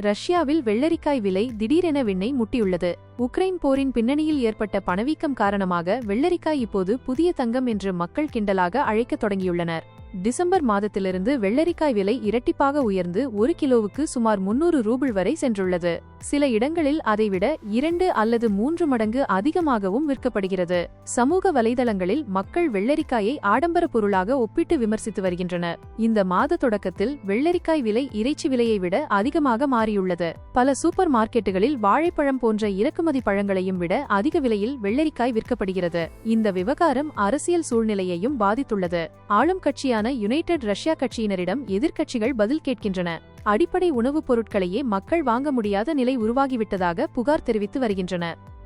ரஷ்யாவில் வெள்ளரிக்காய் விலை திடீரென விண்ணை முட்டியுள்ளது. உக்ரைன் போரின் பின்னணியில் ஏற்பட்ட பணவீக்கம் காரணமாக வெள்ளரிக்காய் இப்போது புதிய தங்கம் என்று மக்கள் கிண்டலாக அழைக்கத் தொடங்கியுள்ளனர். டிசம்பர் மாதத்திலிருந்து வெள்ளரிக்காய் விலை இரட்டிப்பாக உயர்ந்து ஒரு கிலோவுக்கு சுமார் முன்னூறு ரூபிள் வரை சென்றுள்ளது. சில இடங்களில் அதைவிட இரண்டு அல்லது மூன்று மடங்கு அதிகமாகவும் விற்கப்படுகிறது. சமூக வலைதளங்களில் மக்கள் வெள்ளரிக்காயை ஆடம்பர பொருளாக ஒப்பிட்டு விமர்சித்து வருகின்றனர். இந்த மாத தொடக்கத்தில் வெள்ளரிக்காய் விலை இறைச்சி விலையை விட அதிகமாக மாறியுள்ளது. பல சூப்பர் மார்க்கெட்டுகளில் வாழைப்பழம் போன்ற இறக்குமதி பழங்களையும் விட அதிக விலையில் வெள்ளரிக்காய் விற்கப்படுகிறது. இந்த விவகாரம் அரசியல் சூழ்நிலையையும் பாதித்துள்ளது. ஆளும் கட்சியான யுனைடெட் ரஷ்யா கட்சியினரிடம் எதிர்க்கட்சிகள் பதில் கேட்கின்றன. அடிப்படை உணவுப் பொருட்களையே மக்கள் வாங்க முடியாத நிலை உருவாகிவிட்டதாக புகார் தெரிவித்து வருகின்றனர்